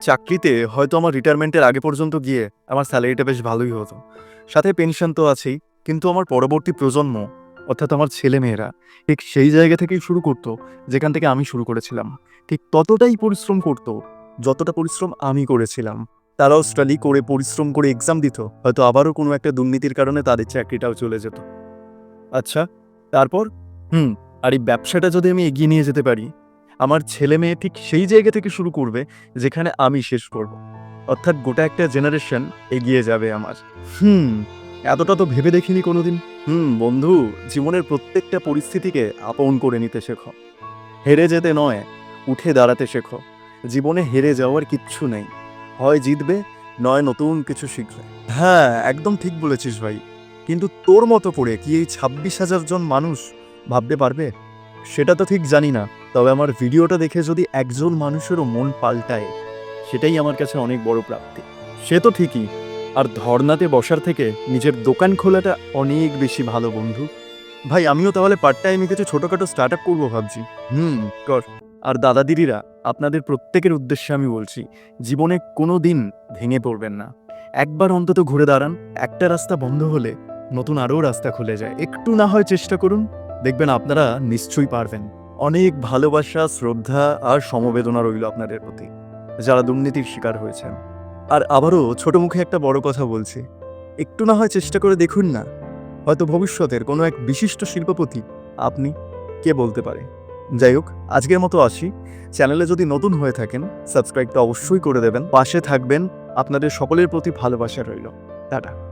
চাকরিতে হয়তো আমার রিটায়ারমেন্টের আগে পর্যন্ত গিয়ে আমার স্যালারিটা বেশ ভালোই হতো। সাথে পেনশন তো আছেই, কিন্তু আমার পরবর্তী প্রজন্ম, অর্থাৎ আমার ছেলে মেয়েরা ঠিক সেই জায়গা থেকেই শুরু করতো, যেখান থেকে আমি শুরু করেছিলাম। ঠিক ততটাই পরিশ্রম করতো, যতটা পরিশ্রম আমি করেছিলাম। তারাও স্টাডি করে, পরিশ্রম করে এক্সাম দিত, হয়তো আবারও কোনো একটা দুর্নীতির কারণে তাদের চাকরিটাও চলে যেত। আচ্ছা তারপর? হুম, আর এই ব্যবসাটা যদি আমি এগিয়ে নিয়ে যেতে পারি আমার ছেলে মেয়ে ঠিক সেই জায়গা থেকে শুরু করবে যেখানে আমি শেষ করব। অর্থাৎ গোটা একটা জেনারেশন এগিয়ে যাবে আমার। হুম এতটা তো ভেবে দেখিনি কোনোদিন। হুম বন্ধু জীবনের প্রত্যেকটা পরিস্থিতিকে আপন করে নিতে শেখো। হেরে যেতে নয় উঠে দাঁড়াতে শেখো। জীবনে হেরে যাওয়ার কিচ্ছু নেই। হয় জিতবে নয় নতুন কিছু শিখবে। হ্যাঁ একদম ঠিক বলেছিস ভাই। কিন্তু তোর মতো করে কি এই ছাব্বিশ হাজার জন মানুষ ভাবতে পারবে? সেটা তো ঠিক জানি না। তবে আমার ভিডিওটা দেখে যদি একজন মানুষেরও মন পাল্টায়, সেটাই আমার কাছে অনেক বড় প্রাপ্তি। সে তো ঠিকই, আর ধর্নাতে বসার থেকে নিজের দোকান খোলাটা অনেক বেশি ভালো, বন্ধু। ভাই, আমিও তাহলে পার্ট টাইমে কিছু ছোটোখাটো স্টার্ট আপ করব ভাবছি। হুম, কর। আর দাদা দিদিরা আপনাদের প্রত্যেকের উদ্দেশ্যে আমি বলছি, জীবনে কোনো দিন ভেঙে পড়বেন না। একবার অন্তত ঘুরে দাঁড়ান, একটা রাস্তা বন্ধ হলে নতুন আরও রাস্তা খুলে যায়। একটু না হয় চেষ্টা করুন, দেখবেন আপনারা নিশ্চয়ই পারবেন। অনেক ভালোবাসা, শ্রদ্ধা আর সমবেদনা রইল আপনাদের প্রতি, যারা দুর্নীতির শিকার হয়েছেন। আর আবারও ছোট মুখে একটা বড় কথা বলছি। একটু না হয় চেষ্টা করে দেখুন না, হয়তো ভবিষ্যতের কোনো এক বিশিষ্ট শিল্পপতি আপনি, কে বলতে পারে। যাই হোক, আজকের মতো আসি। চ্যানেলে যদি নতুন হয়ে থাকেন, সাবস্ক্রাইবটা অবশ্যই করে দেবেন। পাশে থাকবেন, আপনাদের সকলের প্রতি ভালোবাসা রইল। টাটা।